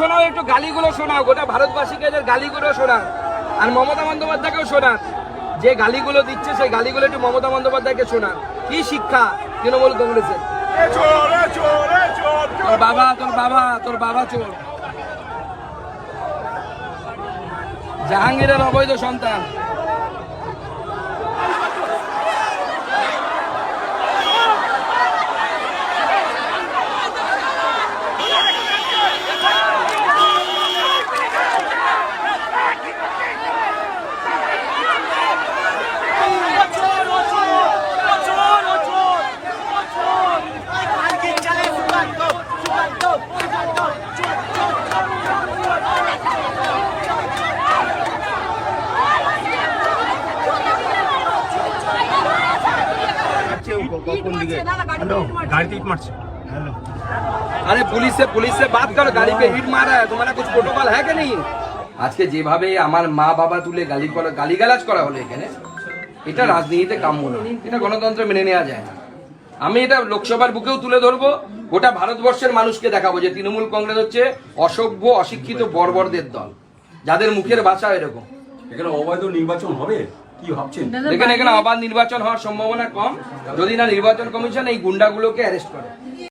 শোনাও একটু গালিগুলো শোনাও গোটা ভারতবাসীকে এদের গালিগুলো শোনাও। আর মমতা বন্দ্যোপাধ্যায়কেও শোনান। যে গালিগুলো দিচ্ছে সেই গালিগুলো একটু মমতা বন্দ্যোপাধ্যায়কে শোনান। কি শিক্ষা তৃণমূল কংগ্রেসের? তোর বাবা তোর বাবা তোর বাবা চোর। জাহাঙ্গীরের অবৈধ সন্তান। আরে পুলিশ সে পুলিশ করো গাড়ি পে হিট মারা তোমার কিছু প্রোটোকল হ্যাঁ কি আজকে যেভাবে আমার মা বাবা তুলে গালি করা, গালিগালাজ করা হলো এখানে, এটা রাজনীতিতে কাম্য নয়। এটা গণতন্ত্র মেনে নেওয়া যায় না। আমি এটা লোকসভার বুকেও তুলে ধরবো। গোটা ভারতবর্ষের মানুষকে দেখাবো যে তৃণমূল কংগ্রেস হচ্ছে অসভ্য অশিক্ষিত বর্বরদের দল। যাদের মুখের ভাষা এরকম। এখানে অবৈধ নির্বাচন হবে? কি ভাবছেন? দেখেন এখানে অবাধ নির্বাচন হওয়ার সম্ভাবনা কম। যদি না নির্বাচন কমিশন এই গুন্ডাগুলোকে অ্যারেস্ট করে।